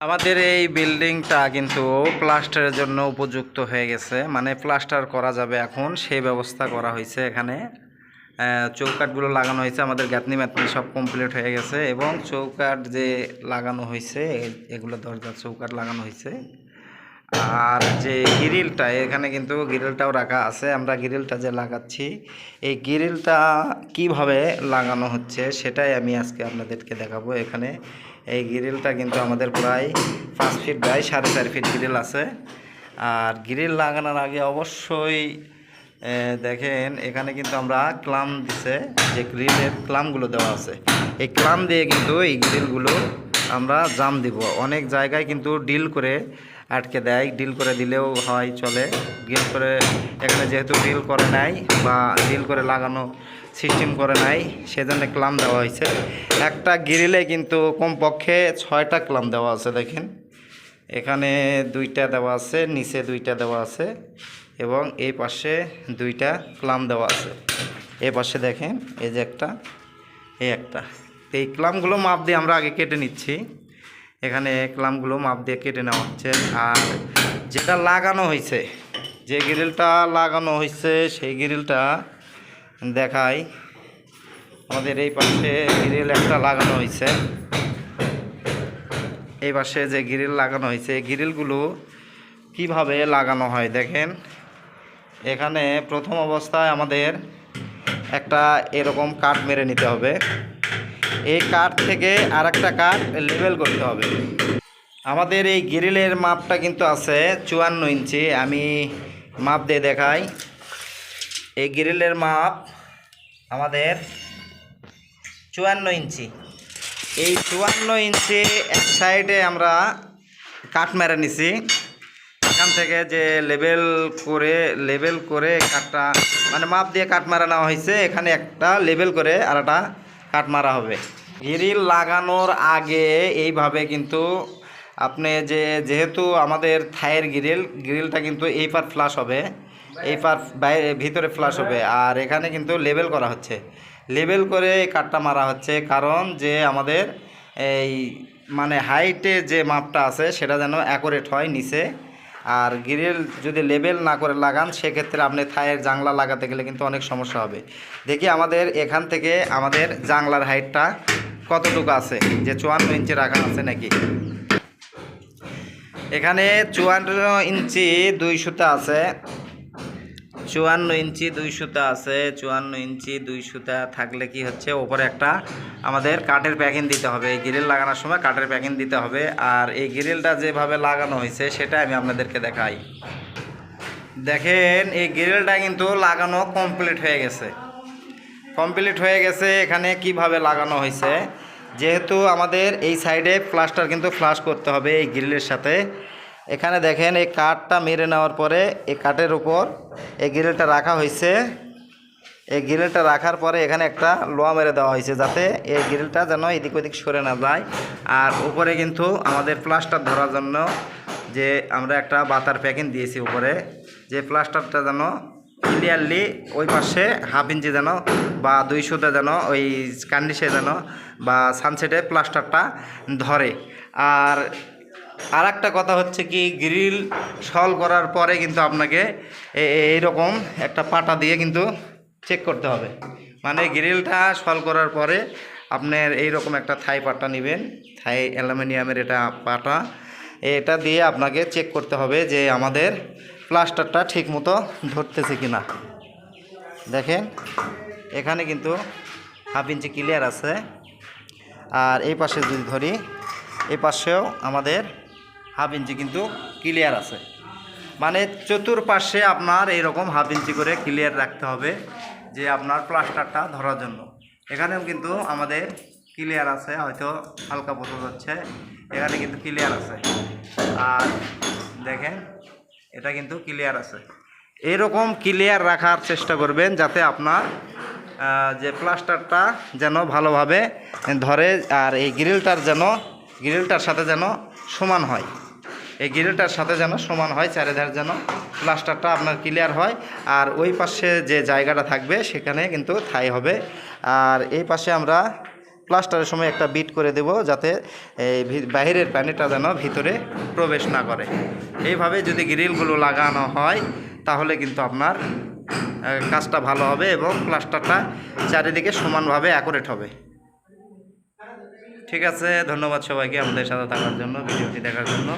আমাদের এই বিল্ডিংটা কিন্তু প্লাস্টারের জন্য উপযুক্ত হয়ে গেছে। মানে প্লাস্টার করা যাবে এখন সেই ব্যবস্থা করা হয়েছে এখানে। আহ, চৌকাঠগুলো লাগানো হয়েছে আমাদের গাঁথনি ম্যাথনি সব কমপ্লিট হয়ে গেছে এবং চৌকাঠ যে লাগানো হয়েছে এগুলো দরজার চৌকাঠ লাগানো হয়েছে। আর যে গ্রিলটা এখানে কিন্তু গ্রিলটাও রাখা আছে আমরা গ্রিলটা যে লাগাচ্ছি এই গ্রিলটা কীভাবে লাগানো হচ্ছে সেটাই আমি আজকে আপনাদেরকে দেখাবো এখানে। এই গ্রিলটা কিন্তু আমাদের প্রায় পাঁচ ফিট বাই সাড়ে চার ফিট গ্রিল আছে। আর গ্রিল লাগানোর আগে অবশ্যই দেখেন, এখানে কিন্তু আমরা ক্লাম দিছে, যে গ্রিলের ক্লামগুলো দেওয়া আছে। এই ক্লাম দিয়ে কিন্তু এই গ্রিলগুলো আমরা জাম দিব। অনেক জায়গায় কিন্তু ডিল করে আটকে দেয় ডিল করে দিলেও হয়, চলে। ডিল করে, এখানে যেহেতু ডিল করে নাই বা ডিল করে লাগানো সিস্টেম করে নাই, সেজন্য ক্লাম দেওয়া হয়েছে। একটা গ্রিলে কিন্তু কমপক্ষে ছয়টা ক্লাম দেওয়া আছে, দেখেন। এখানে দুইটা দেওয়া আছে, নিচে দুইটা দেওয়া আছে, এবং এই পাশে দুইটা ক্লাম দেওয়া আছে। এই পাশে দেখেন, এই যে একটা, এই একটা। এই ক্লামগুলো মাপ দিয়ে আমরা আগে কেটে নিচ্ছি। এখানে ক্লামগুলো মাপ দিয়ে কেটে নেওয়া হচ্ছে। আর যেটা লাগানো হয়েছে যে গ্রিলটা লাগানো হয়েছে সেই গ্রিলটা দেখাই। আমাদের এই পাশে গ্রিল একটা লাগানো হয়েছে এই পাশে যে গ্রিল লাগানো হয়েছে গ্রিলগুলো কীভাবে লাগানো হয় দেখেন। এখানে প্রথম অবস্থায় আমাদের একটা এরকম কাঠ মেরে নিতে হবে। এই কাঠ থেকে আর একটা কাঠ লেবেল করতে হবে। আমাদের এই গ্রিলের মাপটা কিন্তু আছে চুয়ান্ন ইঞ্চি। আমি মাপ দিয়ে দেখাই। এই গ্রিলের মাপ আমাদের চুয়ান্ন ইঞ্চি। এই চুয়ান্ন ইঞ্চি এক সাইডে আমরা কাঠ মেরে নিছি। এখান থেকে যে লেবেল করে লেবেল করে কাঠটা মানে মাপ দিয়ে কাঠ মারা নেওয়া হয়েছে। এখানে একটা লেবেল করে আর একটা কাঠ মারা হবে। গ্রিল লাগানোর আগে এইভাবে কিন্তু আপনি যে, যেহেতু আমাদের থায়ের গ্রিল, গ্রিলটা কিন্তু এই পার ফ্লাশ হবে এই পার বাইরে ভিতরে ফ্লাশ হবে। আর এখানে কিন্তু লেবেল করা হচ্ছে। লেবেল করে এই কাঠটা মারা হচ্ছে কারণ যে আমাদের এই মানে হাইটে যে মাপটা আছে সেটা যেন অ্যাকোরেট হয় নিচে। আর গ্রিল যদি লেবেল না করে লাগান, সেক্ষেত্রে আপনি থায়ের জাংলা লাগাতে গেলে কিন্তু অনেক সমস্যা হবে। দেখি আমাদের এখান থেকে আমাদের জাংলার হাইটটা কতটুকু আছে? যে চুয়ান্ন ইঞ্চি রাখা আছে নাকি? এখানে চুয়ান্ন ইঞ্চি দুই সুতা আছে। চুয়ান্ন ইঞ্চি দুই সুতা আছে, চুয়ান্ন ইঞ্চি দুই সুতা থাকলে কি হচ্ছে? ওপরে একটা আমাদের কাঠের প্যাকিং দিতে হবে। এই গ্রিল লাগানোর সময় কাঠের প্যাকিং দিতে হবে। আর এই গ্রিলটা যেভাবে লাগানো হয়েছে সেটা আমি আপনাদেরকে দেখাই। দেখেন, এই গ্রিলটা কিন্তু লাগানো কমপ্লিট হয়ে গেছে। কমপ্লিট হয়ে গেছে এখানে কীভাবে লাগানো হয়েছে? যেহেতু আমাদের এই সাইডে প্লাস্টার কিন্তু ফ্লাশ করতে হবে এই গ্রিলের সাথে। এখানে দেখেন এই কাঠটা মেরে নেওয়ার পরে এই কাঠের উপর এই গ্রিলটা রাখা হয়েছে। এই গ্রিলটা রাখার পরে এখানে একটা লোয়া মেরে দেওয়া হয়েছে যাতে এই গ্রিলটা যেন এদিক ওদিক সরে না যায়। আর উপরে কিন্তু আমাদের প্লাস্টার ধরার জন্য যে আমরা একটা বাতার প্যাকিং দিয়েছি উপরে, যে প্লাস্টারটা যেন ক্লিয়ারলি ওই পাশে হাফ ইঞ্চি যেন বা দুইশোতে যেন ওই কান্ডিসে যেন বা সানসেটে প্লাস্টারটা ধরে। আর আর একটা কথা হচ্ছে কি গ্রিল সল করার পরে কিন্তু আপনাকে এইরকম একটা পাটা দিয়ে কিন্তু চেক করতে হবে। মানে গ্রিলটা সল করার পরে আপনার এইরকম একটা থাই পাটা নেবেন। থাই অ্যালুমিনিয়ামের এটা পাটা। এটা দিয়ে আপনাকে চেক করতে হবে যে আমাদের প্লাস্টারটা ঠিক মতো ধরতেছে কি না দেখেন, এখানে কিন্তু হাফ ইঞ্চি ক্লিয়ার আছে। আর এই পাশে যদি ধরি, এই পাশেও আমাদের হাফ ইঞ্চি কিন্তু ক্লিয়ার আছে। মানে চতুর্পাশে আপনার এইরকম হাফ ইঞ্চি করে ক্লিয়ার রাখতে হবে যে আপনার প্লাস্টারটা ধরার জন্য। এখানেও কিন্তু আমাদের ক্লিয়ার আছে, হয়তো হালকা বোঝা যাচ্ছে। এখানে কিন্তু ক্লিয়ার আছে। আর দেখেন, এটা কিন্তু ক্লিয়ার আছে। এরকম ক্লিয়ার রাখার চেষ্টা করবেন যাতে আপনার যে প্লাস্টারটা যেন ভালোভাবে ধরে আর এই গ্রিলটার যেন গ্রিলটার সাথে যেন সমান হয়। এই গ্রিলটার সাথে যেন সমান হয়, চারিধার যেন প্লাস্টারটা আপনার ক্লিয়ার হয়। আর ওই পাশে যে জায়গাটা থাকবে, সেখানে কিন্তু থাই হবে। আর এই পাশে আমরা প্লাস্টারের সময় একটা বিট করে দেব, যাতে এই বাইরের পানিটা যেন ভিতরে প্রবেশ না করে। এইভাবে যদি গ্রিলগুলো লাগানো হয়, তাহলে কিন্তু আপনার কাজটা ভালো হবে এবং প্লাস্টারটা চারিদিকে সমানভাবে অ্যাকুরেট হবে। ঠিক আছে ধন্যবাদ সবাইকে আমাদের সাথে থাকার জন্য ভিডিওটি দেখার জন্য।